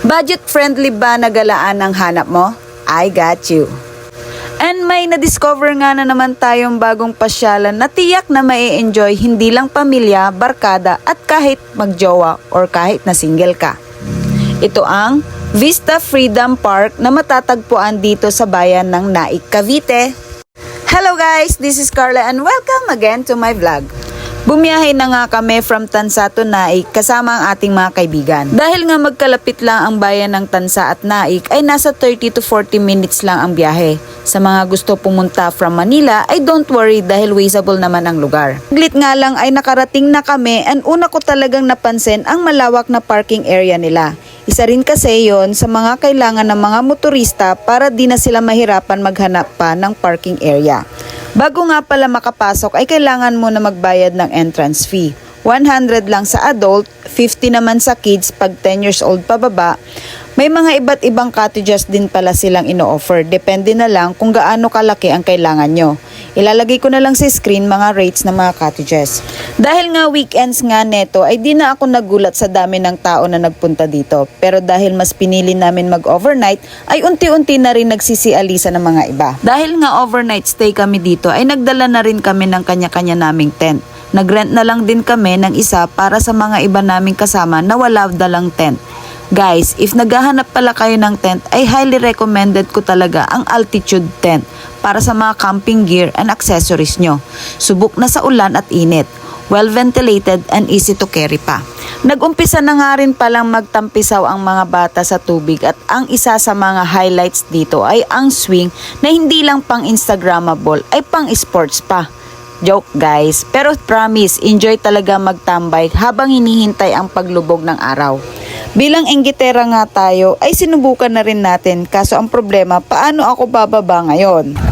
Budget friendly ba na galaan ang hanap mo? I got you. And may na-discover nga na naman tayong bagong pasyalan na tiyak na mai enjoy hindi lang pamilya, barkada at kahit magjowa or kahit na single ka. Ito ang Vista Freedom Park na matatagpuan dito sa bayan ng Naik, Cavite. Hello guys, this is Carla and welcome again to my vlog. Bumiyahe na nga kami from Tansa to Naik kasama ang ating mga kaibigan. Dahil nga magkalapit lang ang bayan ng Tansa at Naik ay nasa 30 to 40 minutes lang ang biyahe. Sa mga gusto pumunta from Manila ay don't worry dahil wasteable naman ang lugar. Glit nga lang ay nakarating na kami and una ko talagang napansin ang malawak na parking area nila. Isa rin kasi yon sa mga kailangan ng mga motorista para di na sila mahirapan maghanap pa ng parking area. Bago nga pala makapasok ay kailangan mo na magbayad ng entrance fee. 100 lang sa adult, 50 naman sa kids pag 10 years old pababa. May mga iba't ibang cottages din pala silang ino-offer. Depende na lang kung gaano kalaki ang kailangan nyo. Ilalagay ko na lang sa screen mga rates ng mga cottages. Dahil nga weekends nga neto ay di na ako nagulat sa dami ng tao na nagpunta dito. Pero dahil mas pinili namin mag-overnight ay unti-unti na rin nagsisialisa ng mga iba. Dahil nga overnight stay kami dito ay nagdala na rin kami ng kanya-kanya naming tent. Nagrent na lang din kami ng isa para sa mga iba naming kasama na wala dalang tent. Guys, if naghahanap pala kayo ng tent, ay highly recommended ko talaga ang altitude tent para sa mga camping gear and accessories nyo. Subok na sa ulan at init. Well ventilated and easy to carry pa. Nagumpisa na nga rin palang magtampisaw ang mga bata sa tubig at ang isa sa mga highlights dito ay ang swing na hindi lang pang Instagrammable ay pang sports pa. Joke guys, pero promise, enjoy talaga magtambay habang hinihintay ang paglubog ng araw. Bilang enggitera nga tayo, ay sinubukan na rin natin. Kaso ang problema, paano ako bababa ngayon?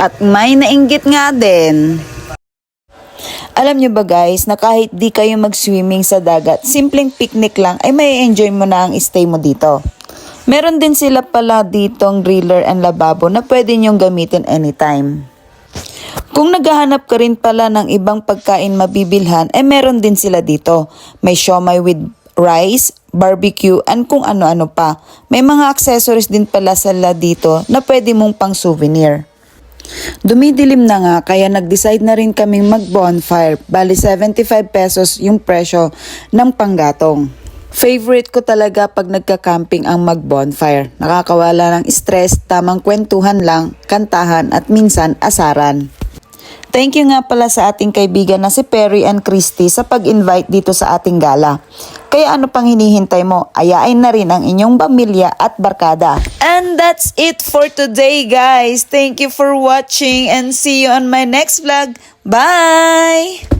At may nainggit nga din. Alam nyo ba guys, na kahit di kayo mag-swimming sa dagat, simpleng picnic lang ay may enjoy mo na ang stay mo dito. Meron din sila pala ditong driller and lababo na pwede nyong gamitin anytime. Kung naghahanap ka rin pala ng ibang pagkain mabibilhan, eh meron din sila dito. May siomay with rice, barbecue, and kung ano-ano pa. May mga accessories din pala sila dito na pwede mong pang souvenir. Dumidilim na nga kaya nag-decide na rin kaming mag-bonfire. Bali 75 pesos yung presyo ng panggatong. Favorite ko talaga pag nagka-camping ang mag-bonfire. Nakakawala ng stress, tamang kwentuhan lang, kantahan at minsan asaran. Thank you nga pala sa ating kaibigan na si Perry and Christy sa pag-invite dito sa ating gala. Kaya ano pang hinihintay mo? Ayain na rin ang inyong pamilya at barkada. And that's it for today guys. Thank you for watching and see you on my next vlog. Bye!